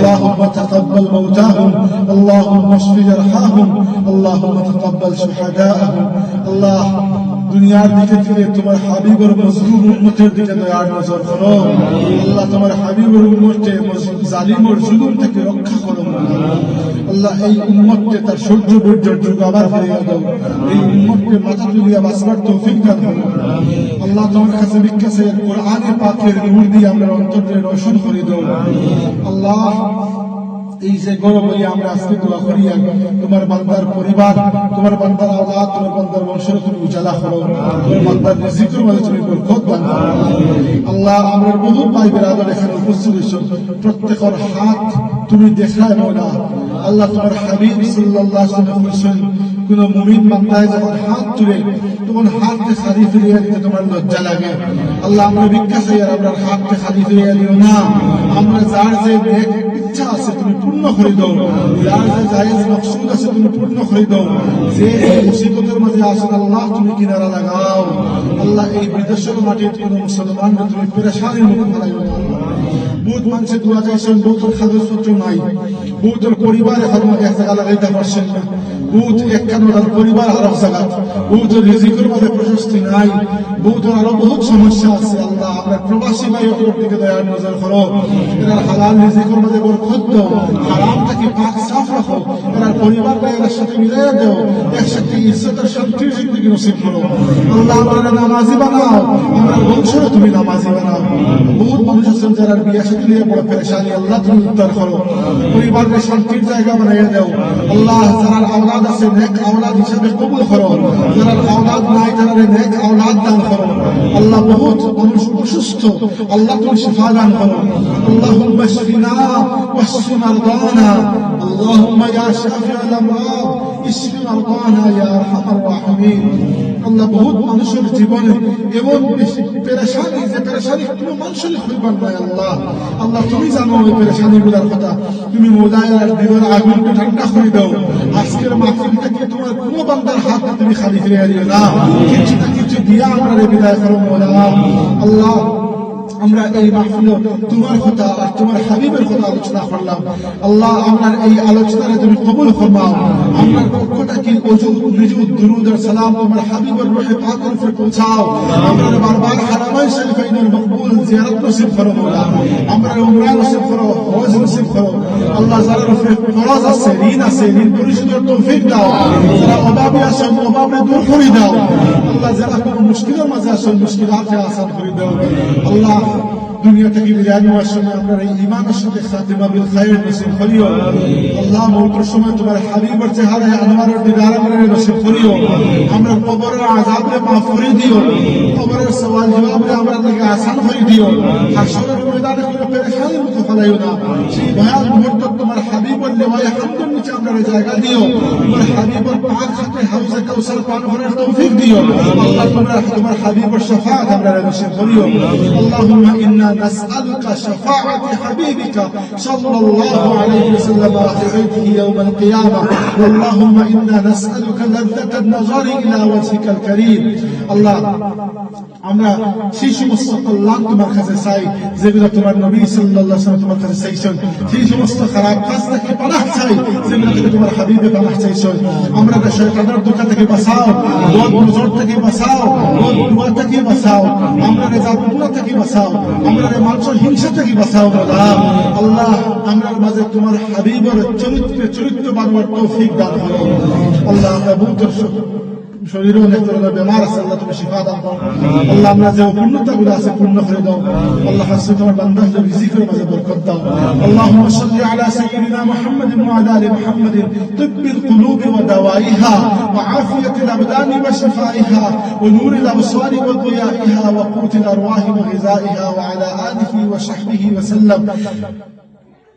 اللهم تقبل موتاهم اللهم اشف جرحاهم اللهم تقبل شهداءهم الله দুনিয়ার দিকে ফিরে তোমার হাবিবের মজলুম উম্মতের দিকে দয়ার নজর করো আল্লাহ তোমার হাবিবের উম্মতকে জালিমর জুলুম থেকে রক্ষা করো আল্লাহ এই উম্মতকে তার সহ্য বৈর্যের যুগ আবার ফিরিয়ে দাও। এই উম্মতকে মাথা তুলিয়া বাঁচবার তৌফিক দান করো। আল্লাহ তোমার কাছে বিকাশে কোরআনে পাকের নূর দিয়ে আমরা অন্তরে রোশন করে দাও। আল্লাহ, এই যে গরম হয়ে আমরা আজকে দোয়া করি তোমার বান্দার পরিবার, তোমার বান্দার আওলাদ, তোমার বান্দার বংশের তুমি উজালা করো। তোমার বান্দার রিজিকের তুমি বরকত দান করো। আল্লাহ, আমরা বহু ভাই বেরাদর এখানে উপস্থিত হয়েছ। প্রত্যেকের হাত তুমি দেখায় মোলা আল্লাহ তোমার হাবিব সাল্লাল্লাহু আলাইহি বলেছেন, কোন মুমিন বান্দায় যখন হাত তুলে, তখন হাতকে খালি ফিরিয়ে দিতে তোমার লজ্জা লাগে। আল্লাহ আমরা ভিক্ষা চাই আর আমরা হাতকে খালি ফিরিয়ে দিও না। আমরা যার যে নেক ইচ্ছা আছে তুমি পূর্ণ করে দাও। যার যে জায়েজ মকসুদ আছে তুমি পূর্ণ করে দাও। যে মুসিবতের মাঝে আসেন আল্লাহ তুমি কিনারা লাগাও। আল্লাহ এই বিদেশের মাটির কোন মুসলমানরা তুমি পেরেশানির মুখে ফেলাইও না। বহুত মানুষের দোয়া চাইছেন, বহুত কাগজপত্র নাই। বহুতের পরিবার এখন এক জায়গা লাগাইতে পারছেন না। বহুত একখান পরিবার এক জায়গা। বহুতের রিজিকের মধ্যে প্রশস্তি নাই। বহুতের আরও বহুত সমস্যা আছে, আল্লাহ আমরা প্রবাসী ভাই ওর দিকে নজর করো। এরা হালাল রিজিকের মধ্যে বরকত হারাম থেকে পাক সাফ রাখো। এরা পরিবার ভাই এর সাথে মিলাই দাও। একসাথে ইজ্জতের জিন্দগি নসিব করো আল্লাহ আমরা নামাজি বানাও। আমরা বংশের তুমি নামাজি বানাও। বহুত মানুষ আছেন যারা বিয়া সাথে নিয়ে বড় পেরেশানি। আল্লাহ তুমি উদ্ধার করো। পরিবারকে শান্তির জায়গা বানাইয়া দাও। আল্লাহ যারা আওলাদ আছে, নেক আওলাদ হিসাবে কবুল করো। যারা আওলাদ নাই যারা নেক আওলাদ দান করো আল্লাহ বহুত মানুষ অসুস্থ আল্লাহ তুমি শিফা দান করো। আল্লাহুম্মা শিফিনা ওয়াশফি মারদানা আল্লাহুম্মা ইয়া শাফিআল আমরাদ ইশফি মারদানা ইয়া আরহামার রাহিমিন। আল্লাহ বহুত মানুষের জীবনে এমন পেরেশানি যে পেরেশানি কোনো মানুষের খুলবার নয় আল্লাহ। আল্লাহ, তুমি জানো ওই পেরেশানি গুলার কথা। তুমি মোদায় আর দিবের আগুনকে ঠান্ডা করে দাও। আজকের মাহফিলটাকে তোমার কোনো বান্দার হাত তুমি খালি ফিরে দিও না? কিছুটা কিছু দিয়া আমরা বিদায় করো মোলা আল্লাহ আমরা এই মাহফিল তোমার কথা আর তোমার হাবিবের কথা আলোচনা করলাম। আল্লাহ আমরা এই আলোচনারে তুমি কবুল ফরমাও। আমরা পক্ষটা কি অজুদ নিজুদ দুরুদ আর সালাম তোমার হাবিবের রূহে পাকের উপরে পৌঁছাও। আমরা বারবার হারামাই শরীফাইনের মকবুল জিয়ারত নসিব করো আমরা উমরা নসিব করো, হজ নসিব করো। ঋণ আছে, ঋণ পরিশোধের তৌফিক দাও। যারা অভাবে আছেন অভাবে দূর করে দাও। আল্লাহ যারা কোনো মুশকিলের মাঝে আছেন মুশকিলাতকে আসান করে দাও। আল্লাহ দুনিয়া থেকে বিদায় নেওয়ার সময় আমরা এই ইমানের সাথে খাতিমা বিল খায়ের নসিব করিও। আল্লাহ মৌতের সময় তোমার হাবিবের চেহারায় আনোয়ারের দিদার আমরা নসিব করিও। আমরা কবরের আযাবরে মাফ করে দিও। কবরের সওয়াল জবাবরে আমরা থেকে আসান করে দিও। হাসরের ময়দানে কোনো পেরেশানি মুখে ফেলাইও না। সেই ভয়াল মুহূর্ত তোমার হাবিবের লেওয়ায় হামদের নিচে আমরা জায়গা দিও। তোমার হাবিবের পাক হাতে হাউজে কাউসার পান ভরার তৌফিক দিও আল্লাহ তোমরা তোমার হাবিবের শাফাআত আমরা নসিব করিও اللهم إنا نسألك شفاعة حبيبك صلى الله عليه وسلم في بيته يوم القيامة اللهم إنا نسألك لذة النظر إلى وجهك الكريم الله আমরা সেই সমস্ত কল্যাণ তোমার কাছে চাই যেগুলো তোমার নবী সাল্লাল্লাহু আলাইহি ওয়াসাল্লাম তোমার কাছে চাইছেন সেই সমস্ত খারাপ কাজ থেকে পানাহ চাই যেগুলো থেকে তোমার হাবিবে পানাহ চাইছেন আমরা শয়তানের দোকা থেকে বাঁচাও নজর থেকে বাঁচাও, বদ দুয়া থেকে বাঁচাও, আমরা জাদুগুলা থেকে বাঁচাও, আমরা মানুষের হিংসা থেকে বাঁচাও বাবা আল্লাহ আমরা মাঝে তোমার হাবিবের চরিত্রে চরিত্র বানানোর তৌফিক দান করো। আল্লাহ আমরা বহুত শরীরে অনেক ধরনের বেমার আছে আল্লাহ তুমি শিফা দাও আল্লাহ আমরা যে পূর্ণতা গুলো আছে পূর্ণ করে দাও আল্লাহ হাসে তোমার বান্দা যে রিজিকের মাঝে বরকত দাও اللهم صل على سيدنا محمد وعلى ال محمد طب القلوب ودوائها وعافية الأبدان وشفائها ونور الأبصار وضيائها وقوت الأرواح وغذائها وعلى آله وصحبه وسلم